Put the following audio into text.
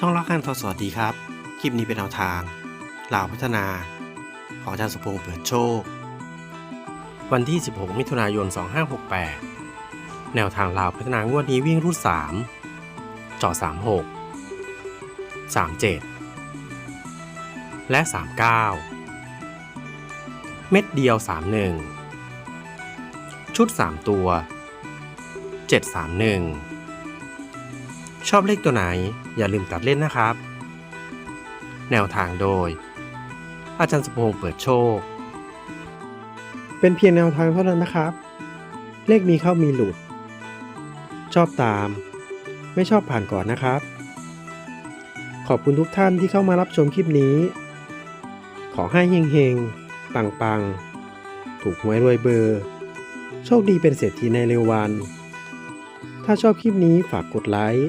ช่องรักกันทอสวัสดีครับ คลิปนี้เป็นแนวทางลาวพัฒนา ของอาจารย์สมพงษ์เปิดโชค วันที่ 16 มิถุนายน 2568 แนวทางลาวพัฒนางวดนี้วิ่งรูด3จ่อ36 37 และ 39 เม็ดเดียว 31 ชุด 3 ตัว 731 ชอบเลขตัวไหน อย่าลืมตัดเล่นนะครับ แนวทางโดย อาจารย์สมพงษ์เปิดโชค เป็นเพียงแนวทางเท่านั้นนะครับ เลขมีเข้ามีหลุด ชอบตาม ไม่ชอบผ่านก่อนนะครับ ขอบคุณทุกท่านที่เข้ามารับชมคลิปนี้ ขอให้เฮงเฮงปังปังๆ ถูกหวยรวยเบอร์ โชคดีเป็นเศรษฐีในเร็ววันถ้าชอบคลิปนี้ฝากกดไลค์